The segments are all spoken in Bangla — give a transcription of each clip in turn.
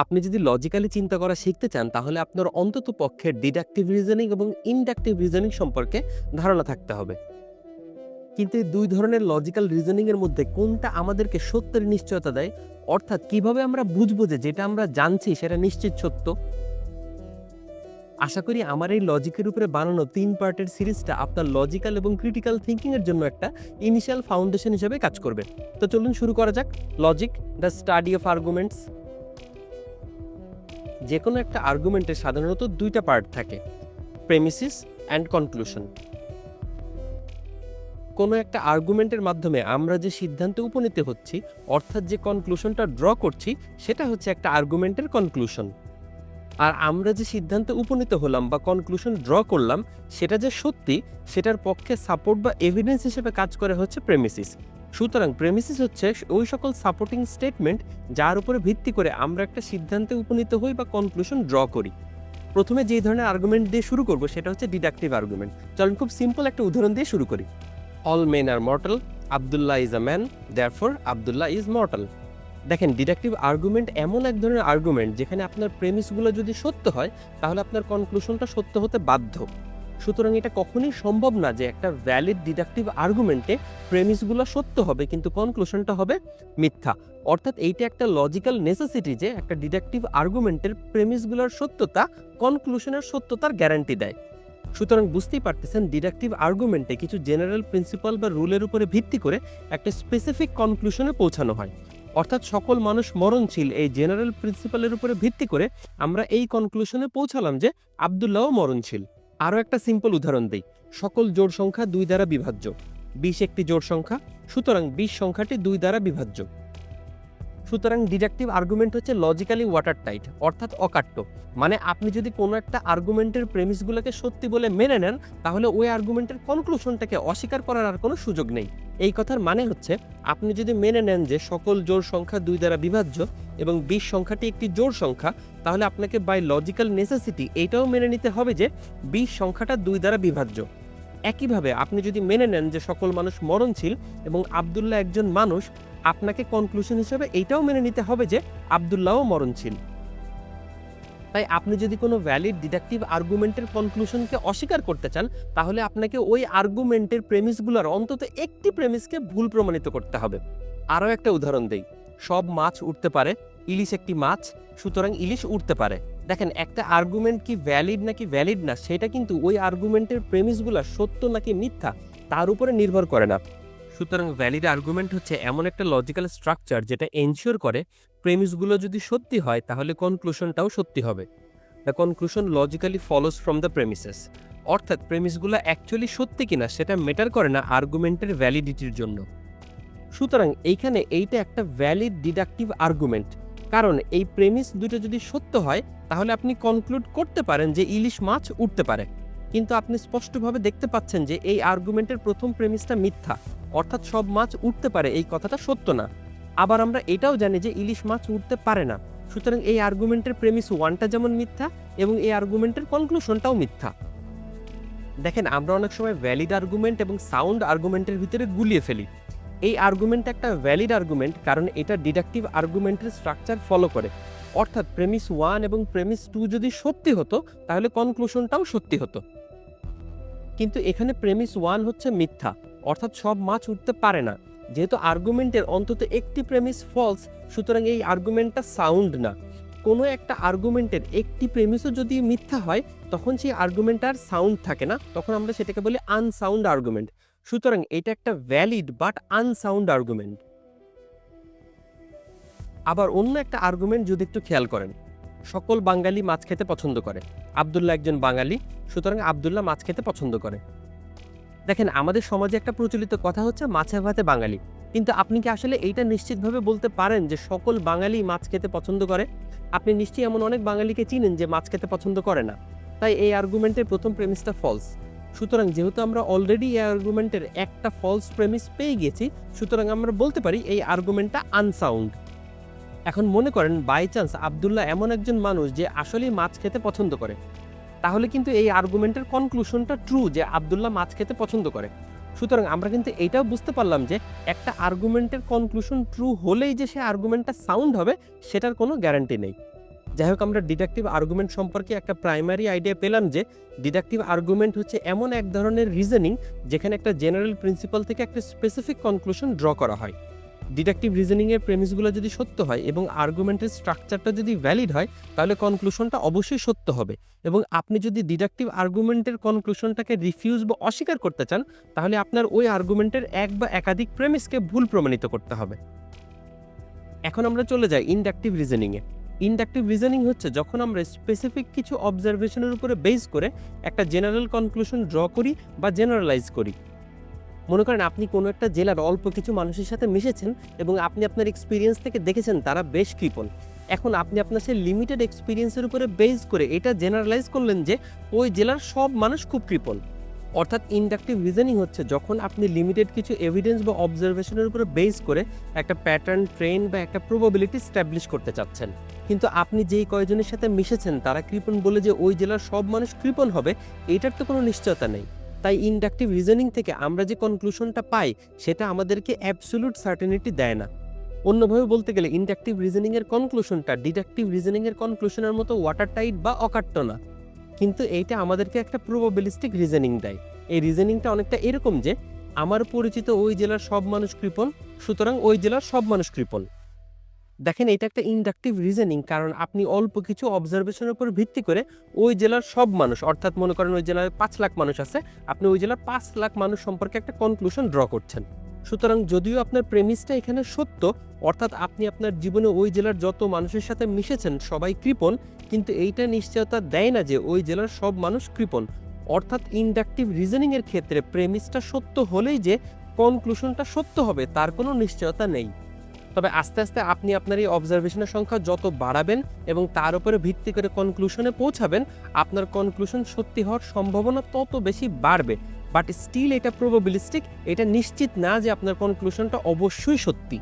আপনি যদি লজিক্যালি চিন্তা করা শিখতে চান, তাহলে আপনার অন্তত পক্ষে ডিডাকটিভ রিজনিং এবং ইনডাকটিভ রিজনিং সম্পর্কে ধারণা থাকতে হবে। কিন্তু এই দুই ধরনের লজিক্যাল রিজনিং এর মধ্যে কোনটা আমাদেরকে সত্যের নিশ্চয়তা দেয়, অর্থাৎ কীভাবে আমরা বুঝব যে যেটা আমরা জানছি সেটা নিশ্চিত সত্য? আশা করি আমার এই লজিকের উপরে বানানো তিন পার্টের সিরিজটা আপনার লজিক্যাল এবং ক্রিটিক্যাল থিঙ্কিং এর জন্য একটা ইনিশিয়াল ফাউন্ডেশন হিসেবে কাজ করবে। তো চলুন শুরু করা যাক। Logic the study of arguments যে কোনো একটা আর্গুমেন্টের সাধারণত দুইটা পার্ট থাকে প্রেমিসিস অ্যান্ড কনক্লুশন কোনো একটা আর্গুমেন্টের মাধ্যমে আমরা যে সিদ্ধান্তে উপনীত হচ্ছি, অর্থাৎ যে কনক্লুশনটা ড্র করছি, সেটা হচ্ছে একটা আর্গুমেন্টের কনক্লুশন আর আমরা যে সিদ্ধান্তে উপনীত হলাম বা কনক্লুশন ড্র করলাম, সেটা যে সত্যি, সেটার পক্ষে সাপোর্ট বা এভিডেন্স হিসেবে কাজ করে হচ্ছে প্রেমিসিস সুতরাং প্রেমিসিস হচ্ছে ওই সকল সাপোর্টিং স্টেটমেন্ট যার উপরে ভিত্তি করে আমরা একটা সিদ্ধান্তে উপনীত হই বা কনক্লুশন ড্র করি। প্রথমে যে ধরনের আর্গুমেন্ট দিয়ে শুরু করব সেটা হচ্ছে ডিডাকটিভ আর্গুমেন্ট চলুন খুব সিম্পল একটা উদাহরণ দিয়ে শুরু করি। All men are mortal Abdullah is a man therefore Abdullah is mortal দেখেন ডিডাকটিভ আর্গুমেন্ট এমন এক ধরনের আর্গুমেন্ট যেখানে আপনার প্রেমিসগুলো যদি সত্য হয়, তাহলে আপনার কনক্লুশনটা সত্য হতে বাধ্য। সুতরাং এটা কখনোই সম্ভব না যে একটা ভ্যালিড ডিডাকটিভ আর্গুমেন্টে প্রেমিসগুলো সত্য হবে, কিন্তু কনক্লুশনটা হবে মিথ্যা। অর্থাৎ এইটা একটা লজিক্যাল নেসেসিটি যে একটা ডিডাকটিভ আর্গুমেন্টের প্রেমিসগুলোর সত্যতা কনক্লুশনের সত্যতার গ্যারান্টি দেয়। সুতরাং বুঝতেই পারতেছেন ডিডাকটিভ আর্গুমেন্টে কিছু জেনারেল প্রিন্সিপাল বা রুলের উপরে ভিত্তি করে একটা স্পেসিফিক কনক্লুশনে পৌঁছানো হয়। অর্থাৎ সকল মানুষ মরণশীল এই জেনারেল প্রিন্সিপালের উপরে ভিত্তি করে আমরা এই কনক্লুশনে পৌঁছালাম যে আবদুল্লাহও মরণশীল। আরও একটা সিম্পল উদাহরণ দিই। সকল জোড় সংখ্যা দুই দ্বারা বিভাজ্য। বিশ একটি জোড় সংখ্যা, সুতরাং বিশ সংখ্যাটি দুই দ্বারা বিভাজ্য। সুতরাং ডিডাকটিভ আর্গুমেন্ট হচ্ছে লজিক্যালি ওয়াটার টাইট অর্থাৎ অকাট্য। মানে আপনি যদি কোনো একটা আর্গুমেন্টের প্রেমিসগুলোকে সত্যি বলে মেনে নেন, তাহলে ওই আর্গুমেন্টের কনক্লুশনটাকে অস্বীকার করার আর কোনো সুযোগ নেই। এই কথার মানে হচ্ছে, আপনি যদি মেনে নেন যে সকল জোর সংখ্যা দুই দ্বারা বিভাজ্য এবং বিশ সংখ্যাটি একটি জোর সংখ্যা, তাহলে আপনাকে বাই লজিক্যাল নেসেসিটি এইটাও মেনে নিতে হবে যে বিশ সংখ্যাটা দুই দ্বারা বিভাজ্য। একইভাবে আপনি যদি মেনে নেন যে সকল মানুষ মরণশীল এবং আবদুল্লাহ একজন মানুষ আপনাকে কনক্লুশন হিসেবে এইটাও মেনে নিতে হবে যে আবদুল্লাহও মরণশীল। তাই আপনি যদি কোনো ভ্যালিড ডিডাকটিভ আর্গুমেন্টের কনক্লুশনকে অস্বীকার করতে চান, তাহলে আপনাকে ওই আর্গুমেন্টের প্রেমিসগুলোর অন্তত একটি প্রেমিসকে ভুল প্রমাণিত করতে হবে। আরও একটা উদাহরণ দেই। সব মাছ উঠতে পারে, ইলিশ একটি মাছ, সুতরাং ইলিশ উঠতে পারে। দেখেন, একটা আর্গুমেন্ট কি ভ্যালিড নাকি ভ্যালিড না, সেটা কিন্তু ওই আর্গুমেন্টের প্রেমিসগুলো সত্য নাকি মিথ্যা, তার উপরে নির্ভর করে না। সুতরাং ভ্যালিড আর্গুমেন্ট হচ্ছে এমন একটা লজিক্যাল স্ট্রাকচার যেটা এনশিওর করে প্রেমিসগুলো যদি সত্যি হয়, তাহলে কনক্লুশনটাও সত্যি হবে। The conclusion logically follows from the premises অর্থাৎ প্রেমিসগুলো অ্যাকচুয়ালি সত্যি কিনা সেটা মেটার করে না আর্গুমেন্টের ভ্যালিডিটির জন্য। সুতরাং এইখানে এইটা একটা ভ্যালিড ডিডাকটিভ আর্গুমেন্ট কারণ এই প্রেমিস দুটো যদি সত্য হয়, তাহলে আপনি কনক্লুড করতে পারেন যে ইলিশ মাছ উঠতে পারে। কিন্তু আপনি স্পষ্টভাবে দেখতে পাচ্ছেন যে এই আর্গুমেন্টের প্রথম প্রেমিসটা মিথ্যা। অর্থাৎ সব মাছ উঠতে পারে, এই কথাটা সত্য না। আবার আমরা এটাও জানি যে ইলিশ মাছ উঠতে পারে না। সুতরাং এই আর্গুমেন্টের প্রেমিস ওয়ানটা যেমন মিথ্যা এবং এই আর্গুমেন্টের কনক্লুশনটাও মিথ্যা। দেখেন, আমরা অনেক সময় ভ্যালিড আর্গুমেন্ট এবং সাউন্ড আর্গুমেন্টের ভিতরে গুলিয়ে ফেলি। এই আর্গুমেন্ট একটা ভ্যালিড আর্গুমেন্ট কারণ এটা ডিডাকটিভ আর্গুমেন্টের স্ট্রাকচার ফলো করে। অর্থাৎ প্রেমিস ওয়ান এবং প্রেমিস টু যদি সত্যি হতো, তাহলে কনক্লুশনটাও সত্যি হতো। কিন্তু এখানে প্রেমিস ওয়ান হচ্ছে মিথ্যা। অর্থাৎ সব মাছ উঠতে পারে না। যেহেতু আর্গুমেন্টের অন্তত একটি প্রেমিস ফলস সুতরাং এই আর্গুমেন্টটা সাউন্ড না। কোনো একটা আর্গুমেন্টের একটি প্রেমিসও যদি মিথ্যা হয়, তখন সেই আর্গুমেন্ট আর সাউন্ড থাকে না। তখন আমরা সেটাকে বলি আনসাউন্ড আর্গুমেন্ট সুতরাং এটা একটা ভ্যালিড বাট আনসাউন্ড আর্গুমেন্ট আবার অন্য একটা আর্গুমেন্ট যদি একটু খেয়াল করেন, সকল বাঙালি মাছ খেতে পছন্দ করে। আবদুল্লাহ একজন বাঙালি, সুতরাং আবদুল্লাহ মাছ খেতে পছন্দ করে। দেখেন, আমাদের সমাজে একটা প্রচলিত কথা হচ্ছে মাছে ভাতে বাঙালি। কিন্তু আপনি কি আসলে এইটা নিশ্চিতভাবে বলতে পারেন যে সকল বাঙালি মাছ খেতে পছন্দ করে? আপনি নিশ্চয়ই এমন অনেক বাঙালিকে চিনেন যে মাছ খেতে পছন্দ করে না। তাই এই আর্গুমেন্টের প্রথম প্রেমিসটা ফলস সুতরাং যেহেতু আমরা অলরেডি এই আর্গুমেন্টের একটা ফলস প্রেমিস পেয়ে গেছি, সুতরাং আমরা বলতে পারি এই আর্গুমেন্টটা আনসাউন্ড এখন মনে করেন বাই চান্স আবদুল্লাহ এমন একজন মানুষ যে আসলেই মাছ খেতে পছন্দ করে। তাহলে কিন্তু এই আর্গুমেন্টের কনক্লুশনটা ট্রু যে আবদুল্লাহ মাছ খেতে পছন্দ করে। সুতরাং আমরা কিন্তু এটাও বুঝতে পারলাম যে একটা আর্গুমেন্টের কনক্লুশন ট্রু হলেই যে সে আর্গুমেন্টটা সাউন্ড হবে, সেটার কোনো গ্যারান্টি নেই। যাই হোক, আমরা ডিডাকটিভ আর্গুমেন্ট সম্পর্কে একটা প্রাইমারি আইডিয়া পেলাম যে ডিডাকটিভ আর্গুমেন্ট হচ্ছে এমন এক ধরনের রিজনিং যেখানে একটা জেনারেল প্রিন্সিপাল থেকে একটা স্পেসিফিক কনক্লুশন ড্র করা হয়। ডিডাকটিভ রিজনিংয়ের প্রেমিসগুলো যদি সত্য হয় এবং আর্গুমেন্টের স্ট্রাকচারটা যদি ভ্যালিড হয়, তাহলে কনক্লুশনটা অবশ্যই সত্য হবে। এবং আপনি যদি ডিডাকটিভ আর্গুমেন্টের কনক্লুশনটাকে রিফিউজ বা অস্বীকার করতে চান, তাহলে আপনার ওই আর্গুমেন্টের এক বা একাধিক প্রেমিসকে ভুল প্রমাণিত করতে হবে। এখন আমরা চলে যাই ইনডাকটিভ রিজনিংয়ে ইনডাকটিভ রিজনিং হচ্ছে যখন আমরা স্পেসিফিক কিছু অবজারভেশনের উপরে বেস করে একটা জেনারেল কনক্লুশন ড্র করি বা জেনারেলাইজ করি। মনে করেন আপনি কোনো একটা জেলার অল্প কিছু মানুষের সাথে মিশেছেন এবং আপনি আপনার এক্সপিরিয়েন্স থেকে দেখেছেন তারা বেশ কৃপণ। এখন আপনি আপনার সেই লিমিটেড এক্সপিরিয়েন্সের উপরে বেস করে এটা জেনারেলাইজ করলেন যে ওই জেলার সব মানুষ খুব কৃপণ। অর্থাৎ ইন্ডাকটিভ রিজনিং হচ্ছে যখন আপনি লিমিটেড কিছু এভিডেন্স বা অবজারভেশনের উপরে বেস করে একটা প্যাটার্ন ট্রেন বা একটা প্রবাবিলিটি স্ট্যাবলিশ করতে চাচ্ছেন। কিন্তু আপনি যেই কয়জনের সাথে মিশেছেন তারা কৃপণ বলে যে ওই জেলার সব মানুষ কৃপণ হবে, এটার তো কোনো নিশ্চয়তা নেই। তাই ইন্ডাকটিভ রিজনিং থেকে আমরা যে কনক্লুশনটা পাই, সেটা আমাদেরকে অ্যাবসোলুট সার্টেনিটি দেয় না। অন্যভাবে বলতে গেলে, ইন্ডাকটিভ রিজনিংয়ের কনক্লুশনটা ডিডাকটিভ রিজনিংয়ের কনক্লুশনের মতো ওয়াটার টাইট বা অকাট্য না। কিন্তু এইটা আমাদেরকে একটা প্রবাবিলিস্টিক রিজনিং দেয়। এই রিজনিংটা অনেকটা এরকম যে, আমার পরিচিত ওই জেলার সব মানুষ কৃপণ, সুতরাং ওই জেলার সব মানুষ কৃপণ। দেখেন এটা একটা ইন্ডাকটিভ রিজনিং কারণ আপনি অল্প কিছু অবজারভেশনের উপর ভিত্তি করে ওই জেলার সব মানুষ, অর্থাৎ মনে করেন ওই জেলায় পাঁচ লাখ মানুষ আছে, আপনি ওই জেলার পাঁচ লাখ মানুষ সম্পর্কে একটা কনক্লুশন ড্র করছেন। সুতরাং যদিও আপনার প্রেমিসটা এখানে সত্য, অর্থাৎ আপনি আপনার জীবনে ওই জেলার যত মানুষের সাথে মিশেছেন সবাই কৃপণ, কিন্তু এইটা নিশ্চয়তা দেয় না যে ওই জেলার সব মানুষ কৃপণ। অর্থাৎ ইন্ডাকটিভ রিজনিংয়ের ক্ষেত্রে প্রেমিসটা সত্য হলেই যে কনক্লুশনটা সত্য হবে, তার কোনো নিশ্চয়তা নেই। তবে আস্তে আস্তে আপনি আপনার এই অবজারভেশনের সংখ্যা যত বাড়াবেন এবং তার উপরে ভিত্তি করে কনক্লুশনে পৌঁছাবেন, আপনার কনক্লুশন সত্যি হওয়ার সম্ভাবনা তত বেশি বাড়বে। বাট স্টিল এটা প্রবাবিলিস্টিক এটা নিশ্চিত না যে আপনার কনক্লুশনটা অবশ্যই সত্যি।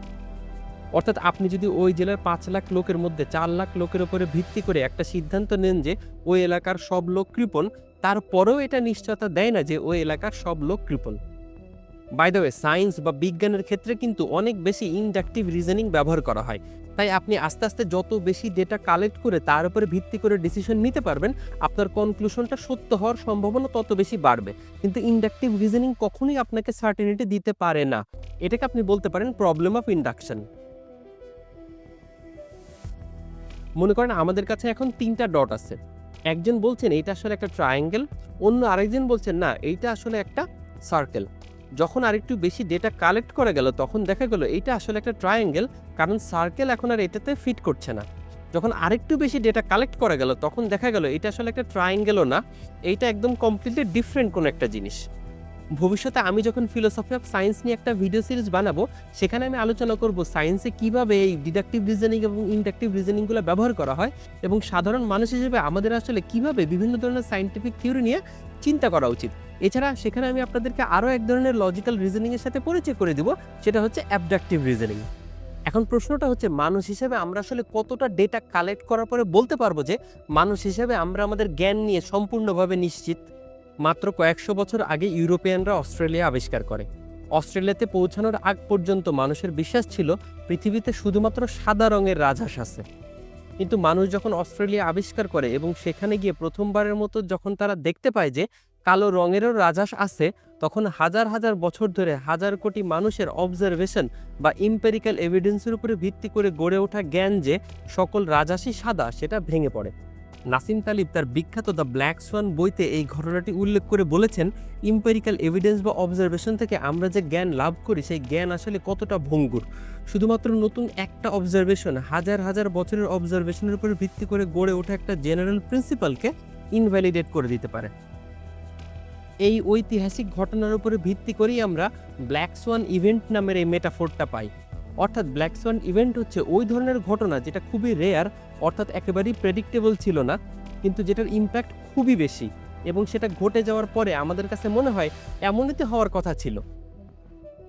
অর্থাৎ আপনি যদি ওই জেলার পাঁচ লাখ লোকের মধ্যে, চার লাখ লোকের উপরে ভিত্তি করে একটা সিদ্ধান্ত নেন যে ওই এলাকার সব লোক কৃপণ, তারপরেও এটা নিশ্চয়তা দেয় না যে ওই এলাকার সব লোক কৃপণ। বাই দ্য ওয়ে সায়েন্স বা বিজ্ঞানের ক্ষেত্রে কিন্তু অনেক বেশি ইন্ডাকটিভ রিজনিং ব্যবহার করা হয়। তাই আপনি আস্তে আস্তে যত বেশি ডেটা কালেক্ট করে তার উপরে ভিত্তি করে ডিসিশন নিতে পারবেন, আপনার কনক্লুশনটা সত্য হওয়ার সম্ভাবনা তত বেশি বাড়বে। কিন্তু ইন্ডাকটিভ রিজনিং কখনোই আপনাকে সার্টেনিটি দিতে পারে না। এটাকে আপনি বলতে পারেন প্রবলেম অফ ইন্ডাকশন মনে করেন আমাদের কাছে এখন তিনটা ডট আছে। একজন বলছেন এটা আসলে একটা ট্রায়াঙ্গেল অন্য আরেকজন বলছেন, না, এইটা আসলে একটা সার্কেল যখন আরেকটু বেশি ডেটা কালেক্ট করা গেল, তখন দেখা গেল এইটা আসলে একটা ট্রায়াঙ্গেল কারণ সার্কেল এখন আর এটাতে ফিট করছে না। যখন আরেকটু বেশি ডেটা কালেক্ট করা গেল, তখন দেখা গেল এটা আসলে একটা ট্রায়াঙ্গেলও না, এইটা একদম কমপ্লিটলি ডিফারেন্ট কোনো একটা জিনিস। ভবিষ্যতে আমি যখন ফিলোসফি অফ সায়েন্স নিয়ে একটা ভিডিও সিরিজ বানাবো, সেখানে আমি আলোচনা করব সায়েন্সে কীভাবে এই ডিডাকটিভ রিজনিং এবং ইন্ডাকটিভ রিজনিংগুলো ব্যবহার করা হয় এবং সাধারণ মানুষ হিসেবে আমাদের আসলে কীভাবে বিভিন্ন ধরনের সায়েন্টিফিক থিওরি নিয়ে চিন্তা করা উচিত। এছাড়া সেখানে আমি আপনাদেরকে আরও এক ধরনের লজিক্যাল রিজনিংয়ের সাথে পরিচয় করে দিব, সেটা হচ্ছে অ্যাবডাকটিভ রিজনিং এখন প্রশ্নটা হচ্ছে, মানুষ হিসেবে আমরা আসলে কতটা ডেটা কালেক্ট করার পরে বলতে পারব যে, মানুষ হিসেবে আমরা আমাদের জ্ঞান নিয়ে সম্পূর্ণভাবে নিশ্চিত? মাত্র কয়েকশো বছর আগে ইউরোপিয়ানরা অস্ট্রেলিয়া আবিষ্কার করে। অস্ট্রেলিয়াতে পৌঁছানোর আগ পর্যন্ত মানুষের বিশ্বাস ছিল পৃথিবীতে শুধুমাত্র সাদা রঙের রাজহাঁস আছে। কিন্তু মানুষ যখন অস্ট্রেলিয়া আবিষ্কার করে এবং সেখানে গিয়ে প্রথমবারের মতো যখন তারা দেখতে পায় যে কালো রঙেরও রাজহাঁস আছে, তখন হাজার হাজার বছর ধরে হাজার কোটি মানুষের অবজারভেশন বা ইম্পেরিক্যাল এভিডেন্সের উপরে ভিত্তি করে গড়ে ওঠা জ্ঞান যে সকল রাজহাঁসই সাদা, সেটা ভেঙে পড়ে। নাসিম তালিব তার বিখ্যাত দ্য ব্ল্যাক সোয়ান বইতে এই ঘটনাটি উল্লেখ করে বলেছেন, ইম্পেরিক্যাল এভিডেন্স বা অবজারভেশন থেকে আমরা যে জ্ঞান লাভ করি, সেই জ্ঞান আসলে কতটা ভঙ্গুর। শুধুমাত্র নতুন একটা অবজারভেশন, হাজার হাজার বছরের অবজারভেশনের উপর ভিত্তি করে গড়ে ওঠা একটা জেনারেল প্রিন্সিপালকে ইনভ্যালিডেট করে দিতে পারে। এই ঐতিহাসিক ঘটনার উপরে ভিত্তি করেই আমরা ব্ল্যাক সোয়ান ইভেন্ট নামের এই মেটাফোরটা পাই। অর্থাৎ ব্ল্যাক সোয়ান ইভেন্ট হচ্ছে ওই ধরনের ঘটনা যেটা খুবই রেয়ার অর্থাৎ একেবারেই প্রেডিক্টেবল ছিল না, কিন্তু যেটার ইম্প্যাক্ট খুবই বেশি এবং সেটা ঘটে যাওয়ার পরে আমাদের কাছে মনে হয় এমনই তো হওয়ার কথা ছিল।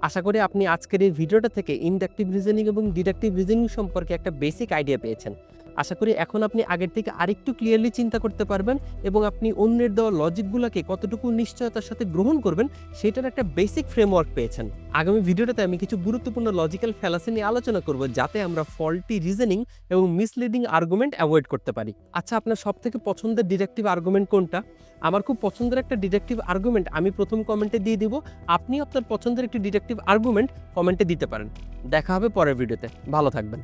আশা করি আপনি আজকের এই ভিডিওটা থেকে ইন্ডাকটিভ রিজনিং এবং ডিডাকটিভ রিজনিং সম্পর্কে একটা বেসিক আইডিয়া পেয়েছেন। আশা করি এখন আপনি আগের থেকে আরেকটু ক্লিয়ারলি চিন্তা করতে পারবেন এবং আপনি অন্যের দেওয়া লজিকগুলোকে কতটুকু নিশ্চয়তার সাথে গ্রহণ করবেন সেটার একটা বেসিক ফ্রেমওয়ার্ক পেয়েছেন। আগামী ভিডিওটাতে আমি কিছু গুরুত্বপূর্ণ লজিক্যাল ফ্যালাসি নিয়ে আলোচনা করব যাতে আমরা ফল্টি রিজনিং এবং মিসলিডিং আর্গুমেন্ট অ্যাভয়েড করতে পারি। আচ্ছা আপনার সব থেকে পছন্দের ডিডাকটিভ আর্গুমেন্ট কোনটা? আমার খুব পছন্দের একটা ডিডাকটিভ আর্গুমেন্ট আমি প্রথম কমেন্টে দিয়ে দিব। আপনি আপনার পছন্দের একটি ডিডাকটিভ আর্গুমেন্ট কমেন্টে দিতে পারেন। দেখা হবে পরের ভিডিওতে ভালো থাকবেন।